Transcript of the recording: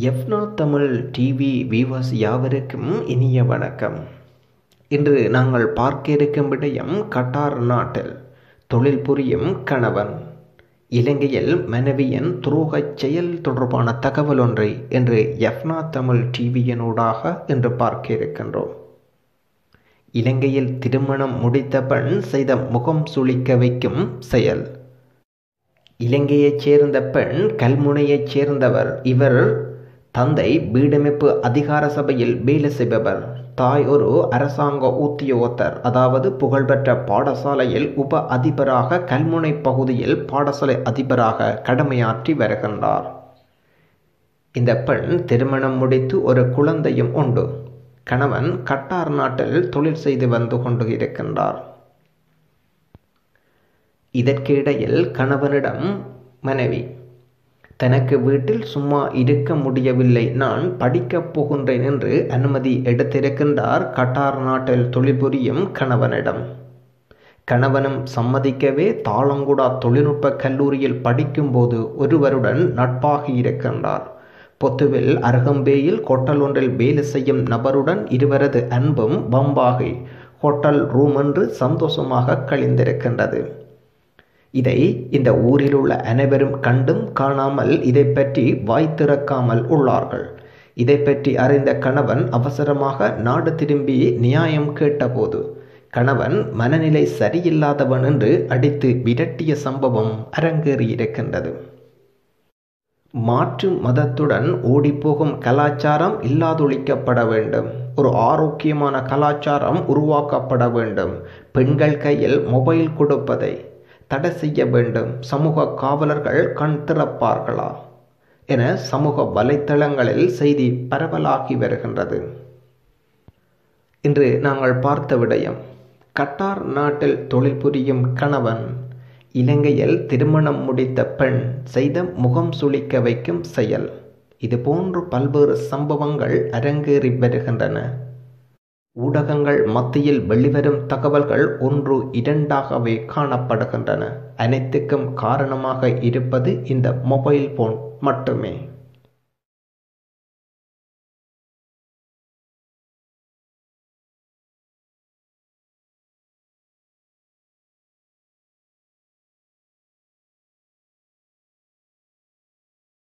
எஃப்னா Tamil TV viewers யாவருக்கும் இனிய வணக்கம். இன்று நாங்கள் பார்க்க இருக்கும் விடயம் கட்டார் நாட்டில் தொழில் புரியும் கணவன். இலங்கையில் மனைவியின் துரோகச் செயல் தொடர்பான தகவல் ஒன்றை இன்று எஃப்னா தமிழ் டிவியினூடாக இன்று பார்க்க இருக்கின்றோம். இலங்கையில் திருமணம் முடித்த பெண் செய்த முகம் சுளிக்க வைக்கும் செயல். இலங்கையைச் சேர்ந்த பெண் கல்முனையைச் சேர்ந்தவர் இவர் தந்தை வீடமைப்பு அதிகார சபையில் வேலை செய்பவர் தாய் ஒரு அரசாங்க உத்தியோகத்தர் அதாவது புகழ்பெற்ற பாடசாலையில் உப அதிபராக கல்முனை பகுதியில் பாடசாலை அதிபராக கடமையாற்றி வருகின்றார். இந்த பெண் திருமணம் முடித்து ஒரு குழந்தையும் உண்டு. கணவன் கட்டார் நாட்டில் தொழில் செய்து வந்து கொண்டு இருக்கின்றார் இதற்கிடையில் கணவனிடம் மனைவி தனக்கு வீட்டில் சும்மா இருக்க முடியவில்லை. நான் படிக்கப் போகின்றேன் என்று அனுமதி எடுத்திருக்கின்றார் கட்டார் நாட்டில் தொழில்புரியும் கணவனிடம். கணவனும் சம்மதிக்கவே தாளங்குடா தொழில்நுட்ப கல்லூரியில் படிக்கும்போது ஒருவருடன் நட்பாகி இருக்கின்றார். பொத்துவில் அருகம்பேயில் கொட்டல் ஒன்றில் வேலை செய்யும் நபருடன் இருவரது அன்பும் பம்பாகி ஹோட்டல் ரூம் என்று சந்தோஷமாக கழிந்திருக்கின்றது. இதை இந்த ஊரில் உள்ள அனைவரும் கண்டும் காணாமல் இதை பற்றி வாய் திறக்காமல் உள்ளார்கள். இதை பற்றி அறிந்த கணவன் அவசரமாக நாடு திரும்பி நியாயம் கேட்டபோது கணவன் மனநிலை சரியில்லாதவன் என்று அடித்து விரட்டிய சம்பவம் அரங்கேறியிருக்கின்றது மாற்று மதத்துடன் ஓடிப்போகும் கலாச்சாரம் இல்லாதொழிக்கப்பட வேண்டும். ஒரு ஆரோக்கியமான கலாச்சாரம் உருவாக்கப்பட வேண்டும். பெண்கள் கையில் மொபைல் கொடுப்பதை தடை செய்ய வேண்டும். சமூக காவலர்கள் கண் திறப்பார்களா? என சமூக வலைத்தளங்களில் செய்தி பரவலாகி வருகின்றது. இன்று நாங்கள் பார்த்த விடயம் கட்டார் நாட்டில் தொழில் புரியும் கணவன் இலங்கையில் திருமணம் முடித்த பெண் செய்த முகம் சுளிக்க வைக்கும் செயல். இதுபோன்று பல்வேறு சம்பவங்கள் அரங்கேறி வருகின்றன. ஊடகங்கள் மத்தியில் வெளிவரும் தகவல்கள் ஒன்று இரண்டாகவே காணப்படுகின்றன. அனைத்துக்கும் காரணமாக இருப்பது இந்த மொபைல் போன் மட்டுமே.